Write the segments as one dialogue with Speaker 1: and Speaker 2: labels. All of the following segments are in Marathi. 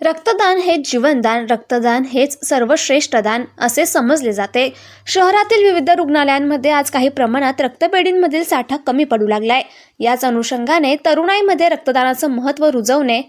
Speaker 1: रक्तदान हे जीवनदान रक्तदान हेच सर्वश्रेष्ठ दान असे समजले जाते. शहरातील विविध रुग्णालयांमध्ये आज काही प्रमाणात रक्तपेढींमधील साठा कमी पडू लागलाय. याच अनुषंगाने तरुणाईमध्ये रक्तदानाचं महत्त्व रुजवणे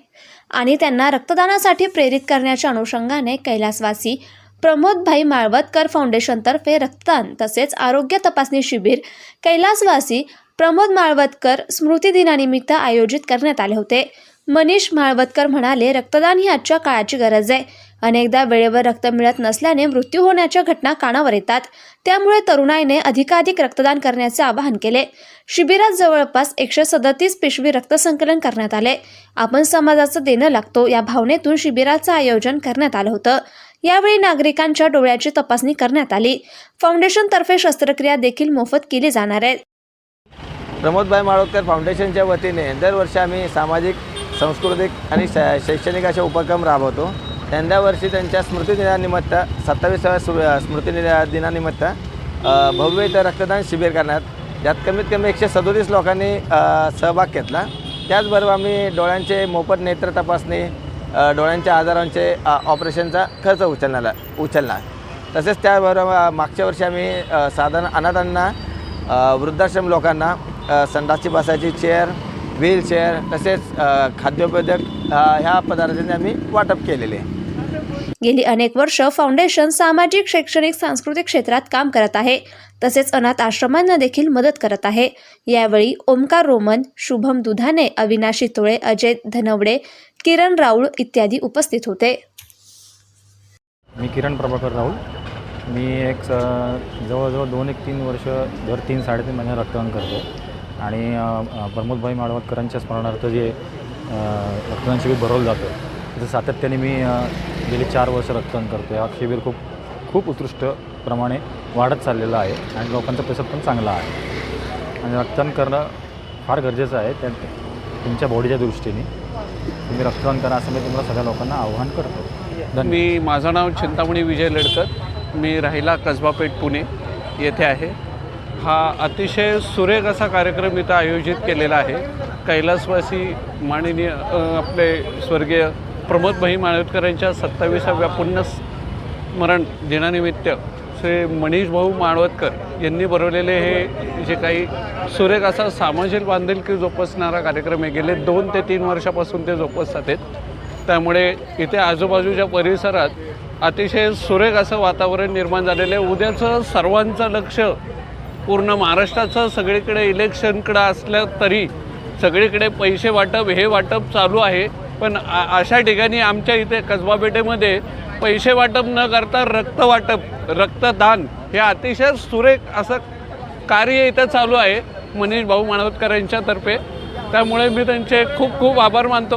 Speaker 1: आणि त्यांना रक्तदानासाठी प्रेरित करण्याच्या अनुषंगाने कैलासवासी प्रमोदभाई माळवतकर फाउंडेशनतर्फे रक्तदान तसेच आरोग्य तपासणी शिबिर कैलासवासी प्रमोद माळवतकर स्मृती दिनानिमित्त आयोजित करण्यात आले होते. मनीष माळवतकर म्हणाले रक्तदान ही आजच्या काळाची गरज आहे. अनेकदा वेळेवर रक्त मिळत नसल्याने मृत्यू होण्याच्या घटना कानावर येतात. त्यामुळे तरुणाईने अधिकाधिक रक्तदान करण्याचे आवाहन केले. शिबिरात जवळपास एकशे सदतीस पिशवी रक्तसंकलन करण्यात आले. आपण समाजाचं देणं लागतो या भावनेतून शिबिराचं आयोजन करण्यात आलं होतं. यावेळी नागरिकांच्या डोळ्याची तपासणी करण्यात आली. फाउंडेशनतर्फे शस्त्रक्रिया देखील मोफत केली जाणार आहे.
Speaker 2: प्रमोदभाई माळोदकर फाउंडेशनच्या वतीने दरवर्षी आम्ही सामाजिक सांस्कृतिक आणि शै शैक्षणिक असे उपक्रम राबवतो. यंदा वर्षी त्यांच्या स्मृतिदिनानिमित्त सत्तावीसाव्या सु स्मृती दिनानिमित्त भव्य इथं रक्तदान शिबिर करण्यात यात कमीत कमी एकशे सदोतीस लोकांनी सहभाग घेतला. त्याचबरोबर आम्ही डोळ्यांचे मोफत नेत्र तपासणी डोळ्यांच्या आजारांचे ऑपरेशनचा खर्च उचलण्याला उचलला. तसेच त्याबरोबर मागच्या वर्षी आम्ही साधारण अनाथांना वृद्धाश्रम लोकांना संडासची बसायची चेअर व्हीलचेअर तसेच अ, ह्या पदार्थांचे आम्ही वाटप केलेले. आहे
Speaker 1: गेली अनेक वर्ष फाउंडेशन सामाजिक शैक्षणिक सांस्कृतिक क्षेत्रात काम करत आहे. तसेच अनाथ आश्रमांना देखील मदत करत आहे. यावेळी ओमकार रोमन शुभम दुधाने अविनाशी तोळे अजय धनवडे किरण राऊळ इत्यादी उपस्थित होते.
Speaker 3: मी किरण प्रभाकर राहुल मी एक स- जवळजवळ दोन एक तीन वर्ष दर तीन साडेतीन महिने रक्तदान करतो. आणि प्रमोदभाई माळवतकरांच्या स्मरणार्थ जे रक्तदान शिबिर भरवलं जातं त्याचं सातत्याने मी गेली चार वर्ष रक्तदान करतो हा शिबिर खूप खूप उत्कृष्ट प्रमाणे वाढत चाललेलं आहे आणि लोकांचा प्रतिसाद पण चांगला आहे. आणि रक्तदान करणं फार गरजेचं आहे त्या तुमच्या बॉडीच्या दृष्टीने. तुम्ही रक्तदान करा असं मी तुम्हाला सगळ्या लोकांना आव्हान करतो.
Speaker 4: मी माझं नाव चिंतामणी विजय लडकत. मी राहिला कसबापेठ पुणे. येथे आहे. हा अतिशय सुरेख असा कार्यक्रम इथं आयोजित केलेला आहे. कैलासवासी माननीय आपले स्वर्गीय प्रमोदभाई माणवतकरांच्या सत्तावीसाव्या पुण्यस्मरण दिनानिमित्त श्री मनीष भाऊ माणवतकर यांनी भरवलेले हे जे काही सुरेख असा सामाजिक बांधिलकी जोपासणारा कार्यक्रम आहे. गेले दोन ते तीन वर्षापासून ते जोपासतात आहेत. त्यामुळे इथे आजूबाजूच्या परिसरात अतिशय सुरेख असं वातावरण निर्माण झालेलं आहे. उद्याचं सर्वांचं लक्ष पूर्ण महाराष्ट्राचं सगळीकडे इलेक्शनकडं असलं तरी सगळीकडे पैसे वाटप हे वाटप चालू आहे. पण आ- अशा ठिकाणी आमच्या इथे कसबापेठेमध्ये पैसे वाटप न करता रक्त वाटप रक्तदान हे अतिशय सुरेख असं कार्य इथं चालू आहे. मनीष भाऊ माणवतकरांच्यातर्फे त्यामुळे मी त्यांचे खूप खूप आभार मानतो.